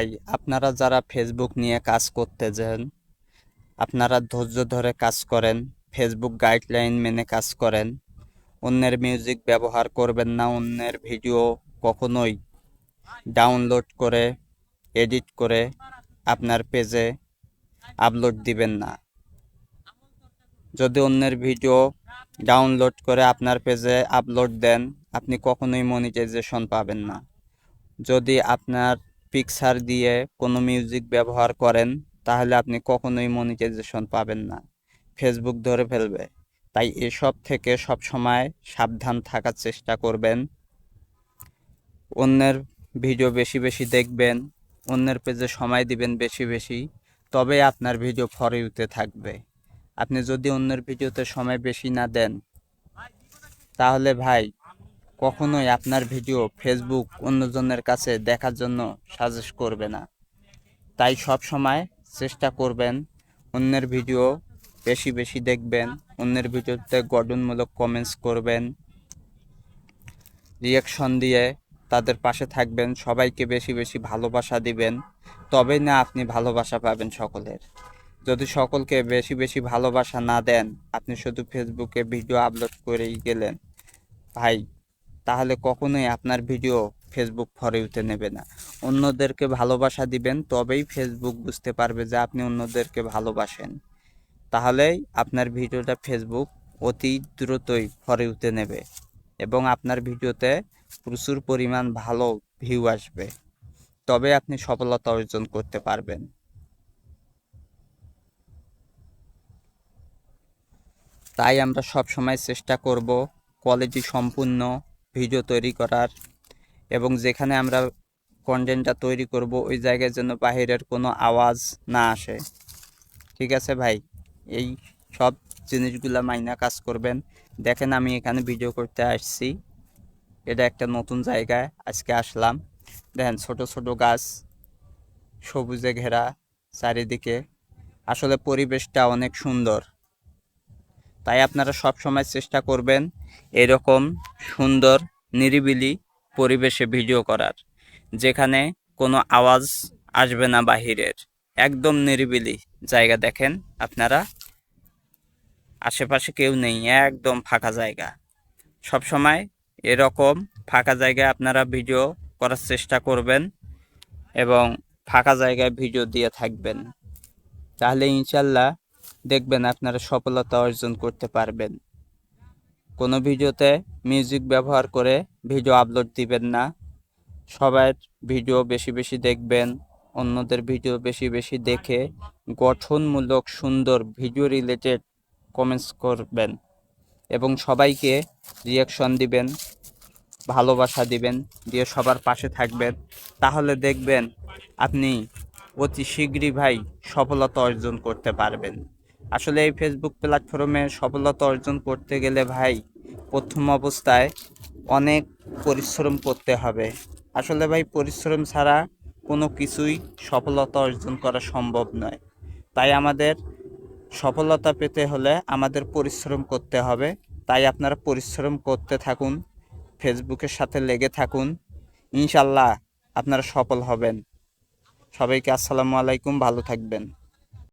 ভাই, আপনারা যারা ফেসবুক নিয়ে কাজ করতে যান আপনারা ধৈর্য ধরে কাজ করেন ফেসবুক গাইডলাইন মেনে কাজ করেন। অন্যের মিউজিক ব্যবহার করবেন না, অন্যের ভিডিও কখনোই ডাউনলোড করে এডিট করে আপনার পেজে আপলোড দিবেন না। যদি অন্যের ভিডিও ডাউনলোড করে আপনার পেজে আপলোড দেন, আপনি কখনোই মনিটাইজেশন পাবেন না। যদি আপনার পিকচার দিয়ে কোনো মিউজিক ব্যবহার করেন, তাহলে আপনি কখনোই মনিটাইজেশন পাবেন না। ফেসবুক ধরে ফেলবে। তাই এসব থেকে সব সময় সাবধান থাকার চেষ্টা করবেন। অন্যের ভিডিও বেশি বেশি দেখবেন, অন্যের পেজে সময় দিবেন বেশি বেশি, তবে আপনার ভিডিও ফর ইউতে থাকবে। আপনি যদি অন্যের ভিডিওতে সময় বেশি না দেন, তাহলে ভাই কখনোই আপনার ভিডিও ফেসবুক অন্যজনের কাছে দেখার জন্য সাজেস্ট করবে না। তাই সব সময় চেষ্টা করবেন অন্যের ভিডিও বেশি বেশি দেখবেন, অন্যের ভিডিওতে গঠনমূলক কমেন্টস করবেন রিয়াকশন দিয়ে তাদের পাশে থাকবেন, সবাইকে বেশি বেশি ভালোবাসা দিবেন, তবেই না আপনি ভালোবাসা পাবেন সকলের। যদি সকলকে বেশি বেশি ভালোবাসা না দেন, আপনি শুধু ফেসবুকে ভিডিও আপলোড করেই গেলেন। ভাই তাহলে কখনোই আপনার ভিডিও ফেসবুক ফরে উঠে নেবে না। অন্যদেরকে ভালোবাসা দিবেন, তবেই ফেসবুক বুঝতে পারবে যে আপনি অন্যদেরকে ভালোবাসেন। তাহলেই আপনার ভিডিওটা ফেসবুক অতি দ্রুতই ফরে উঠে নেবে এবং আপনার ভিডিওতে প্রচুর পরিমাণ ভালো ভিউ আসবে। তবে আপনি সফলতা অর্জন করতে পারবেন। তাই আমরা সব সময় চেষ্টা করব কোয়ালিটি সম্পূর্ণ ভিডিও তৈরি করার এবং যেখানে আমরা কন্টেন্টটা তৈরি করব, ওই জায়গায় যেন বাহিরের কোনো আওয়াজ না আসে। ঠিক আছে ভাই? এই সব জিনিসগুলা মাইনা কাজ করবেন। দেখেন আমি এখানে ভিডিও করতে আসছি। এটা একটা নতুন জায়গায় আজকে আসলাম। দেখেন ছোট ছোট গাছ, সবুজে ঘেরা চারিদিকে। আসলে পরিবেশটা অনেক সুন্দর। তাই আপনারা সব সময় চেষ্টা করবেন এরকম সুন্দর, নিরিবিলি পরিবেশে ভিডিও করার, যেখানে কোনো আওয়াজ আসবে না বাহিরের। একদম নিরিবিলি জায়গা দেখেন আপনারা। আশেপাশে কেউ নেই, একদম ফাঁকা জায়গা। সব সময় এরকম ফাঁকা জায়গায় আপনারা ভিডিও করার চেষ্টা করবেন এবং ফাঁকা জায়গায় ভিডিও দিয়ে থাকবেন। তাহলে ইনশাল্লাহ দেখবেন আপনারা সফলতা অর্জন করতে পারবেন। কোনো ভিডিওতে মিউজিক ব্যবহার করে ভিডিও আপলোড দিবেন না। সবার ভিডিও বেশি বেশি দেখবেন, অন্যদের ভিডিও বেশি বেশি দেখে গঠনমূলক সুন্দর ভিডিও রিলেটেড কমেন্টস করবেন এবং সবাইকে রিয়াকশন দিবেন, ভালোবাসা দিবেন, দিয়ে সবার পাশে থাকবেন। তাহলে দেখবেন আপনি অতি শীঘ্রই ভাই সফলতা অর্জন করতে পারবেন। আসলে এই ফেসবুক প্ল্যাটফর্মে সফলতা অর্জন করতে গেলে ভাই, প্রথম অবস্থায় অনেক পরিশ্রম করতে হবে। আসলে ভাই, পরিশ্রম ছাড়া কোনো কিছুই সফলতা অর্জন করা সম্ভব নয়। তাই আমাদের সফলতা পেতে হলে আমাদের পরিশ্রম করতে হবে। তাই আপনারা পরিশ্রম করতে থাকুন ফেসবুকের সাথে লেগে থাকুন। ইনশাল্লাহ আপনারা সফল হবেন। সবাইকে আসসালামু আলাইকুম, ভালো থাকবেন।